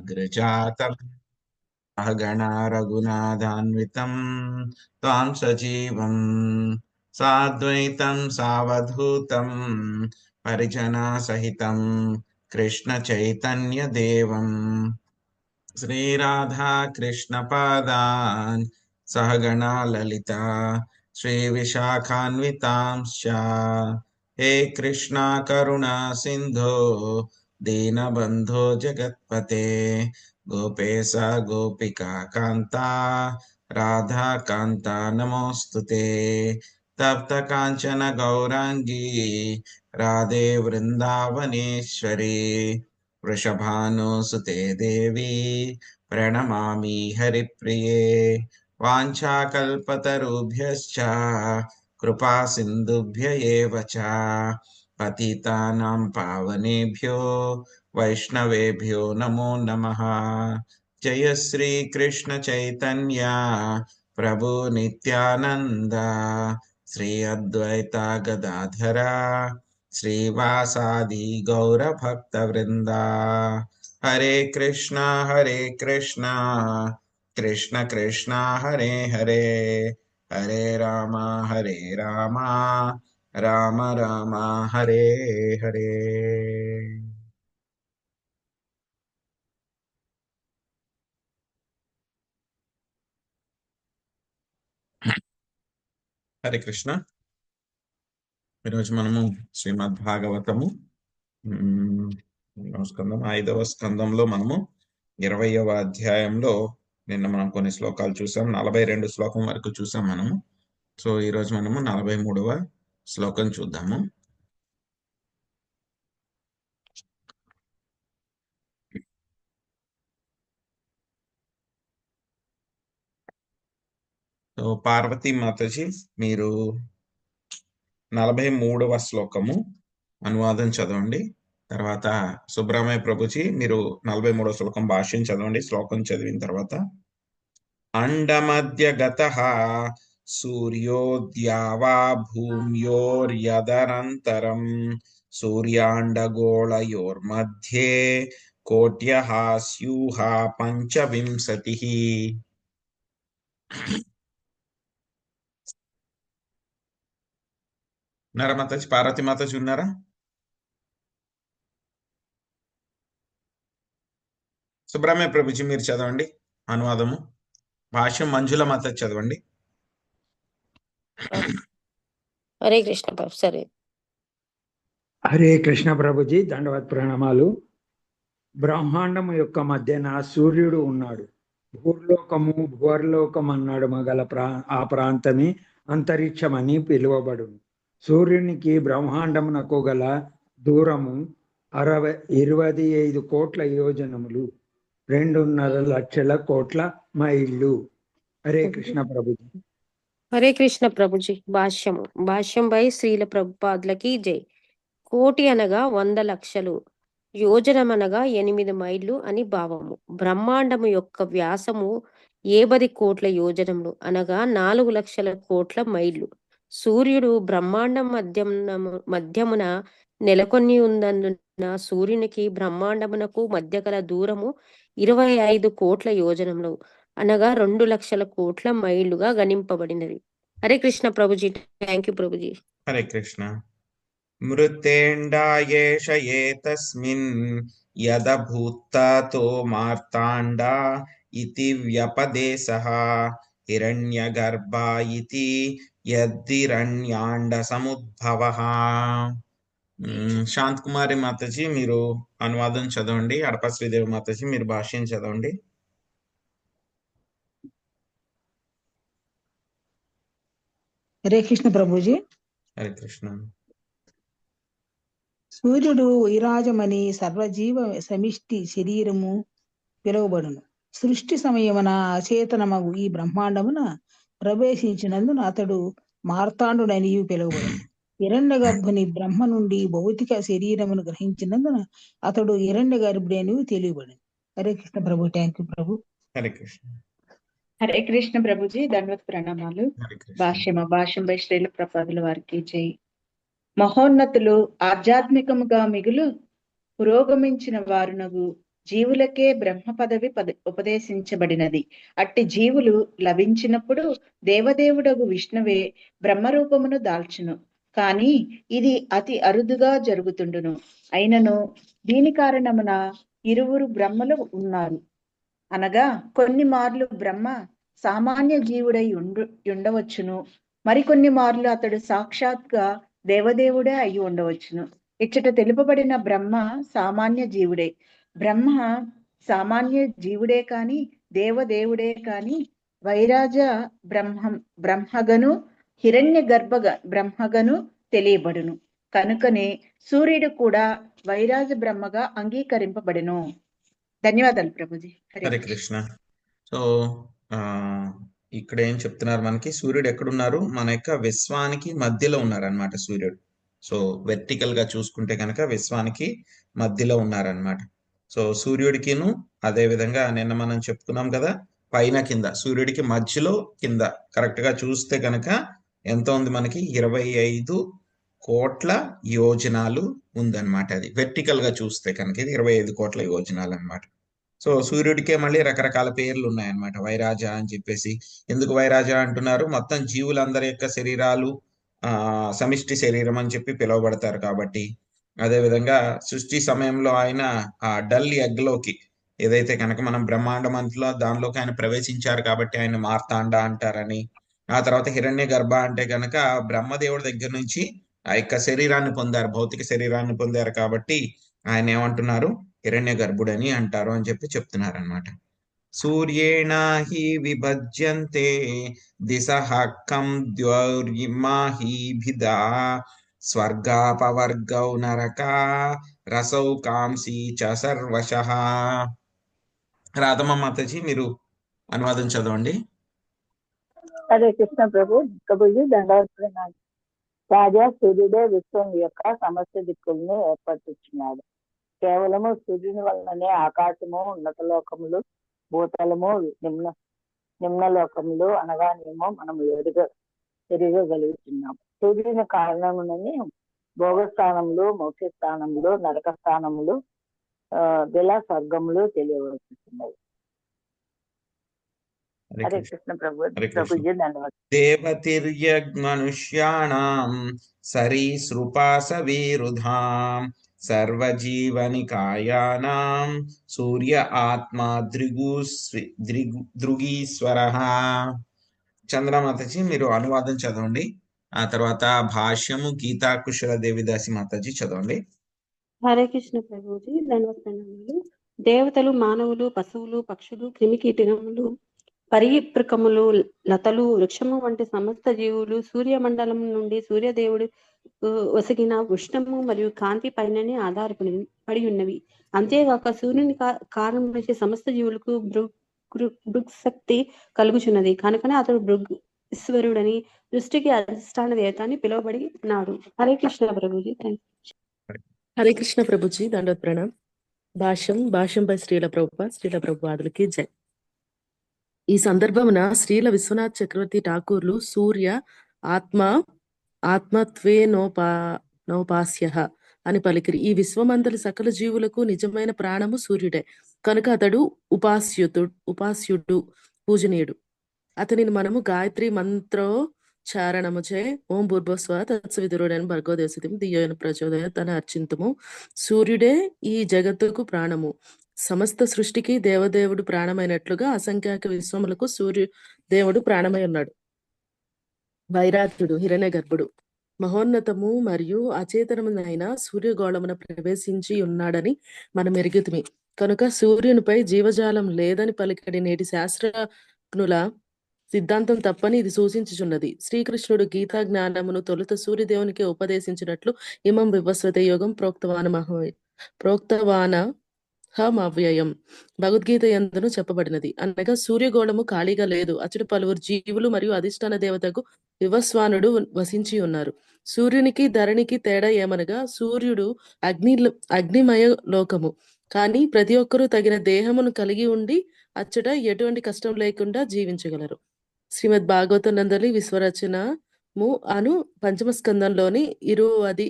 अग्रजातम्। गणा रघुनाथान्वितं त्वां सजीवम्। साद्वैतं सावधूतं परिजनासहितं कृष्णचैतन्यदेवम्। श्रीराधा कृष्णपादान्। सहगणा ललिता। श्रीविशाखान्वितांश्च। हे कृष्णा, करुणा सिन्धो। दीनबन्धो जगत्पते। गोपेश गोपिका कान्ता राधा कान्ता नमोऽस्तु ते। तप्त काञ्चन गौराङ्गी राधे वृन्दावनेश्वरी। वृषभानुसुते देवी प्रणमामि हरिप्रिये। वाञ्छाकल्पतरुभ्यश्च कृपा सिन्धुभ्य एव च पतितानां पावनेभ्यो वैष्णवेभ्यो नमो नमः। जय श्रीकृष्ण चैतन्य प्रभु नित्यानन्द श्री अद्वैता गदाधरा श्रीवासादि गौरभक्तवृन्दा। हरे कृष्णा हरे कृष्णा कृष्ण कृष्ण हरे हरे। हरे राम हरे राम రామ రామ హరే హరే. హరే కృష్ణ. ఈరోజు మనము శ్రీమద్ భాగవతము. స్కందం ఐదవ స్కందంలో మనము ఇరవయవ అధ్యాయంలో నిన్న మనం కొన్ని శ్లోకాలు చూసాం. నలభై రెండు శ్లోకం వరకు చూసాం మనము. సో ఈరోజు మనము నలభై మూడవ శ్లోకం చూద్దాము. సో పార్వతీ మాతజీ మీరు నలభై మూడవ శ్లోకము అనువాదం చదవండి. తర్వాత సుబ్రహ్మణ్య ప్రభుజీ మీరు నలభై మూడవ శ్లోకం భాష్యం చదవండి శ్లోకం చదివిన తర్వాత. అండమధ్యగత సూర్యోద్యావా భూమ్యోర్యదనంతరం సూర్యాండగోళయోర్మధ్యే కోట్య స్యూహ పంచవింశతి ఉన్నారా పార్వతి మాతజ్ ఉన్నారా సుబ్రహ్మణ్య ప్రభుజీ మీరు చదవండి అనువాదము భాష్యం మంజుల మాత చదవండి హరే కృష్ణ ప్రభు సరే. హరే కృష్ణ ప్రభుజీ దండవత్ ప్రణామాలు. బ్రహ్మాండము యొక్క మధ్యన సూర్యుడు ఉన్నాడు. భూర్లోకము భూర్లోకం అన్నాడు మగల ప్రా ఆ ప్రాంతమే అంతరిక్షమని పిలువబడును. సూర్యునికి బ్రహ్మాండమునకు గల దూరము అరవై ఇరవై ఐదు కోట్ల యోజనములు రెండున్నర లక్షల కోట్ల మైళ్ళు. హరే కృష్ణ ప్రభుజీ. హరే కృష్ణ ప్రభుజీ. భాష్యము. భాష్యం బై శ్రీల ప్రభుపాదులకి జై. కోటి అనగా వంద లక్షలు యోజనమనగా ఎనిమిది మైళ్ళు అని భావము. బ్రహ్మాండము యొక్క వ్యాసము ఏబది కోట్ల యోజనములు అనగా నాలుగు లక్షల కోట్ల మైళ్ళు. సూర్యుడు బ్రహ్మాండం మధ్యమున మధ్యమున నెలకొని ఉందన్న సూర్యునికి బ్రహ్మాండమునకు మధ్య గల దూరము ఇరవై ఐదు కోట్ల యోజనములు. అనగా రెండు లక్షల కోట్ల మైళ్ళుగా గణింపబడినది. Hare Krishna Prabhuji thank you Prabhuji. హరే కృష్ణ. మృతేండాయేష ఏతస్మిన్ యదభూత్తాతో మార్తాండ ఇతి వ్యపదేశః హిరణ్యగర్భా ఇతి యద్దిరణ్యాండ సముద్భవః శాంత్ కుమారి మాతాజీ మీరు అనువాదం చదవండి. అడప శ్రీదేవి మాతాజీ మీరు భాష్యం చదవండి. హరే కృష్ణ ప్రభుజీ. హరే కృష్ణ. సూర్యుడు విరాజమని సర్వజీవ సమిష్టి శరీరము పిలువబడును. సృష్టి సమయమున అచేతనమగు ఈ బ్రహ్మాండమున ప్రవేశించినందున అతడు మార్తాండుడని పిలువబడును. హిరణ్య గర్భుని బ్రహ్మ నుండి భౌతిక శరీరమును గ్రహించినందున అతడు హిరణ్య గర్భుడని తెలియబడింది హరే కృష్ణ ప్రభు థ్యాంక్ యూ ప్రభు. హరే కృష్ణ. హరే కృష్ణ ప్రభుజీ దండవత్ ప్రణామాలు. భాష్యమ భాష్యం బై శ్రీల ప్రపాదుల వారికి జై. మహోన్నతులు ఆధ్యాత్మికముగా మిగులు పురోగమించిన వారునగు జీవులకే బ్రహ్మ పదవి పద ఉపదేశించబడినది. అట్టి జీవులు లభించినప్పుడు దేవదేవుడగు విష్ణువే బ్రహ్మరూపమును దాల్చును. కానీ ఇది అతి అరుదుగా జరుగుతుండును. అయినను దీని కారణమున ఇరువురు బ్రహ్మలు ఉన్నారు. అనగా కొన్ని మార్లు బ్రహ్మ సామాన్య జీవుడై ఉండు ఉండవచ్చును. మరికొన్ని మార్లు అతడు సాక్షాత్గా దేవదేవుడే అయి ఉండవచ్చును. ఇచ్చట తెలుపబడిన బ్రహ్మ సామాన్య జీవుడే. బ్రహ్మ సామాన్య జీవుడే కాని దేవదేవుడే కాని వైరాజ బ్రహ్మం బ్రహ్మగను హిరణ్య గర్భగ బ్రహ్మగను తెలియబడును. కనుకనే సూర్యుడు కూడా వైరాజ బ్రహ్మగా అంగీకరింపబడెను. ధన్యవాదాలు ప్రభుజీ. హరే కృష్ణ. సో ఆ ఇక్కడ ఏం చెప్తున్నారు మనకి సూర్యుడు ఎక్కడున్నారు మన యొక్క విశ్వానికి మధ్యలో ఉన్నారనమాట సూర్యుడు. సో వెర్టికల్గా చూసుకుంటే కనుక విశ్వానికి మధ్యలో ఉన్నారనమాట సో సూర్యుడికిను అదే విధంగా నిన్న మనం చెప్పుకున్నాం కదా పైన కింద సూర్యుడికి మధ్యలో కింద కరెక్ట్గా చూస్తే కనుక ఎంత ఉంది మనకి? ఇరవై ఐదు కోట్ల యోజనాలు ఉందన్నమాట అది. వెర్టికల్గా చూస్తే కనుక ఇది ఇరవై ఐదు కోట్ల యోజనాలు అన్నమాట సో సూర్యుడికే మళ్ళీ రకరకాల పేర్లు ఉన్నాయన్నమాట. వైరాజ అని చెప్పేసి. ఎందుకు వైరాజ అంటున్నారు? మొత్తం జీవులందరి యొక్క శరీరాలు ఆ సమిష్టి శరీరం అని చెప్పి పిలువబడతారు కాబట్టి. అదే విధంగా సృష్టి సమయంలో ఆయన ఆ డల్ ఎగ్లోకి ఏదైతే కనుక మనం బ్రహ్మాండం అంతలో దానిలోకి ఆయన ప్రవేశించారు కాబట్టి ఆయన మార్తాండ అంటారని. ఆ తర్వాత హిరణ్య గర్భ అంటే కనుక బ్రహ్మదేవుడి దగ్గర నుంచి ఆ యొక్క శరీరాన్ని పొందారు భౌతిక శరీరాన్ని పొందారు కాబట్టి ఆయన ఏమంటున్నారు? హిరణ్య గర్భుడని అంటారు అని చెప్పి చెప్తున్నారు అనమాట సూర్యేణాహి విభజ్యంతే దిశహక్కం కం స్వర్గాపవర్గౌ నరక రసౌ కాంసి చ సర్వశ. రాధమ్మ మాతజీ మీరు అనువాదం చదవండి. అదే కృష్ణ ప్రభు ప్రభుజీ దండాలు రాజా సూర్యుడే విశ్వం యొక్క సమస్త దిక్కులను ఏర్పరచుచున్నాడు. కేవలము సూర్యుని వలననే ఆకాశము ఉన్నత లోకములు భూతలము నిమ్న నిమ్నలోకములు అనగానేమో మనం ఎరుగ ఎరుగగలుగుతున్నాం సూర్యుని కారణమునని భోగస్థానములు మోక్ష స్థానములు నరక స్థానములు ఆ విలా స్వర్గములు తెలియవలసిస్తున్నాయి హరే కృష్ణ ప్రభు. ప్రభుజీ ధన్యవాదాలు. దేవతిర్యగ్మనుష్యాణాం సరీసృపాసవీరుధాం సర్వజీవనికాయానాం సూర్య ఆత్మా దృగు దృగీశ్వర. చంద్రమాతజీ మీరు అనువాదం చదవండి. ఆ తర్వాత భాష్యము గీతా కుశల దేవిదాసి మాతాజీ చదవండి. హరే కృష్ణ ప్రభుజీ ధన్యవాదాలు. దేవతలు మానవులు పశువులు పక్షులు క్రిమికీటకములు పరిప్రకములు లతలు వృక్షము వంటి సమస్త జీవులు సూర్యమండలం నుండి సూర్యదేవుడు వసగిన ఉష్ణము మరియు కాంతి పైననే ఆధారపడి పడి ఉన్నవి. అంతేగాక సూర్యుని కా- కారణం సమస్త జీవులకు భృగ్ శక్తి కలుగుచున్నది. కనుకనే అతడు భృగ్ ఈశ్వరుడని దృష్టికి అధిష్టాన దేవత అని పిలువబడి ఉన్నాడు. హరే కృష్ణ ప్రభుజీ. హరే కృష్ణ ప్రభుజీ దండోత్ ప్రణామ్ భాషం భాషంపై శ్రీల ప్రభు శ్రీల ప్రభుపాదులకి జై. ఈ సందర్భమున శ్రీల విశ్వనాథ్ చక్రవర్తి ఠాకూర్లు సూర్య ఆత్మ ఆత్మత్వే నోపా నోపాస్య అని పలికిరి. ఈ విశ్వమందలి సకల జీవులకు నిజమైన ప్రాణము సూర్యుడే. కనుక అతడు ఉపాస్యుతు ఉపాస్యుడు పూజనీయుడు. అతనిని మనము గాయత్రి మంత్రో చారణముచే ఓం భూర్భస్వ తత్సవిదురుడని భర్గోదేశం దియోన ప్రచోదయ తన అర్చింతము. సూర్యుడే ఈ జగత్తుకు ప్రాణము. సమస్త సృష్టికి దేవదేవుడు ప్రాణమైనట్లుగా అసంఖ్యాక విశ్వములకు సూర్యు దేవుడు ప్రాణమై ఉన్నాడు. వైరాత్రుడు హిరణ్య గర్భుడు మహోన్నతము మరియు అచేతనమునైన సూర్యగోళమున ప్రవేశించి ఉన్నాడని మనం ఎరుగుతుమి. కనుక సూర్యునిపై జీవజాలం లేదని పలికడి నేటి శాస్త్రజ్ఞుల సిద్ధాంతం తప్పని ఇది సూచించుచున్నది. శ్రీకృష్ణుడు గీతా జ్ఞానమును తొలుత సూర్యదేవునికి ఉపదేశించినట్లు ఇమం వివస్వత యోగం ప్రోక్తవాన మహో ప్రోక్తవాన హమవ్యయం. భగవద్గీత ఎందును చెప్పబడినది. అనగా సూర్యగోళము ఖాళీగా లేదు. అచట పలువురు జీవులు మరియు అధిష్టాన దేవతకు వివస్వానుడు వసించి ఉన్నారు. సూర్యునికి ధరణికి తేడా ఏమనగా సూర్యుడు అగ్ని అగ్నిమయ లోకము. కానీ ప్రతి ఒక్కరూ తగిన దేహమును కలిగి ఉండి అచ్చట ఎటువంటి కష్టం లేకుండా జీవించగలరు. శ్రీమద్ భాగవత నందలి విశ్వరచనము అను పంచమ స్కందంలోని ఇరువది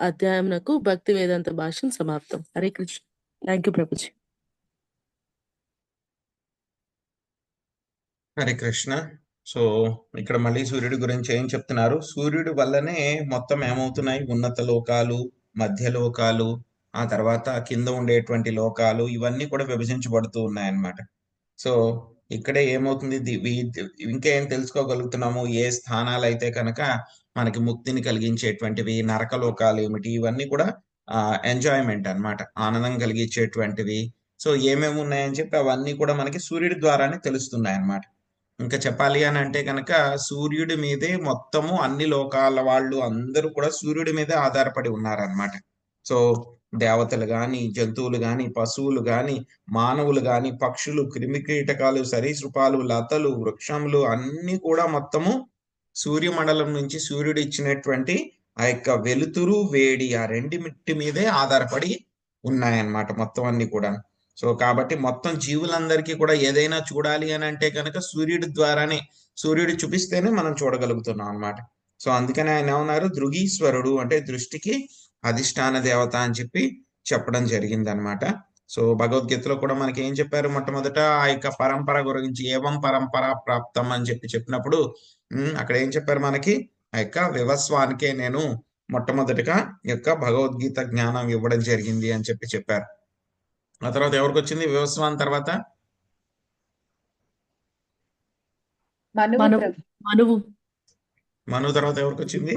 అధ్యాయమునకు భక్తి వేదాంత భాష్యం సమాప్తం. Hare Krishna. Thank you Prabhuji Hare Krishna so ఇక్కడ మళ్ళీ సూర్యుడి గురించి ఏం చెప్తున్నారు? సూర్యుడి వల్లనే మొత్తం ఏమవుతున్నాయి? ఉన్నత లోకాలు మధ్య లోకాలు ఆ తర్వాత కింద ఉండేటువంటి లోకాలు ఇవన్నీ కూడా విభజించబడుతూ ఉన్నాయి అన్నమాట సో ఇక్కడే ఏమవుతుంది? ఇంకేం తెలుసుకోగలుగుతున్నాము? ఏ స్థానాలు అయితే కనుక మనకి ముక్తిని కలిగించేటువంటివి నరక లోకాలు ఏమిటి? ఇవన్నీ కూడా ఎంజాయ్మెంట్ అన్నమాట ఆనందం కలిగించేటువంటివి. సో ఏమేమి ఉన్నాయని చెప్పి అవన్నీ కూడా మనకి సూర్యుడి ద్వారానే తెలుస్తున్నాయి అన్నమాట ఇంకా చెప్పాలి అని అంటే కనుక సూర్యుడి మీదే మొత్తము అన్ని లోకాల వాళ్ళు అందరూ కూడా సూర్యుడి మీదే ఆధారపడి ఉన్నారన్నమాట. సో దేవతలు గాని జంతువులు గాని పశువులు గాని మానవులు గాని పక్షులు క్రిమికీటకాలు సరీసృపాలు లతలు వృక్షములు అన్ని కూడా మొత్తము సూర్యమండలం నుంచి సూర్యుడు ఇచ్చినటువంటి ఆ యొక్క వెలుతురు వేడి ఆ రెండింటి మీదే ఆధారపడి ఉన్నాయన్నమాట మొత్తం అన్ని కూడా సో కాబట్టి మొత్తం జీవులందరికీ కూడా ఏదైనా చూడాలి అని అంటే కనుక సూర్యుడి ద్వారానే సూర్యుడు చూపిస్తేనే మనం చూడగలుగుతున్నాం అనమాట సో అందుకని ఆయన ఏమన్నారు? దృగీశ్వరుడు అంటే దృష్టికి అధిష్టాన దేవత అని చెప్పి చెప్పడం జరిగింది అనమాట సో భగవద్గీతలో కూడా మనకి ఏం చెప్పారు? మొట్టమొదట ఆ యొక్క పరంపర గురించి ఏవం పరంపర ప్రాప్తం అని చెప్పి చెప్పినప్పుడు అక్కడ ఏం చెప్పారు మనకి? ఆ యొక్క వివస్వానికే నేను మొట్టమొదటిగా ఈ యొక్క భగవద్గీత జ్ఞానం ఇవ్వడం జరిగింది అని చెప్పి చెప్పారు. ఆ తర్వాత ఎవరికి వచ్చింది? వివస్వాన్ తర్వాత? మనువు మనువు ప్రభు. మనువు. మను తర్వాత ఎవరికి వచ్చింది?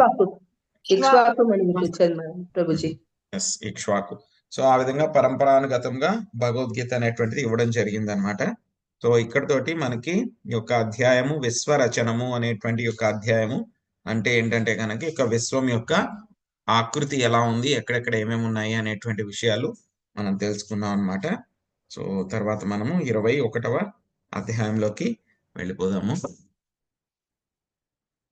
ఇక్ష్వాకు. సో ఆ విధంగా పరంపరానుగతంగా భగవద్గీత అనేటువంటిది ఇవ్వడం జరిగింది అనమాట సో ఇక్కడతోటి మనకి ఈ యొక్క అధ్యాయము విశ్వరచనము అనేటువంటి యొక్క అధ్యాయము అంటే ఏంటంటే కనుక ఇక విశ్వం యొక్క ఆకృతి ఎలా ఉంది ఎక్కడెక్కడ ఏమేమి ఉన్నాయి అనేటువంటి విషయాలు మనం తెలుసుకున్నాం అన్నమాట. సో తర్వాత మనము ఇరవై ఒకటవ అధ్యాయంలోకి వెళ్ళిపోదాము.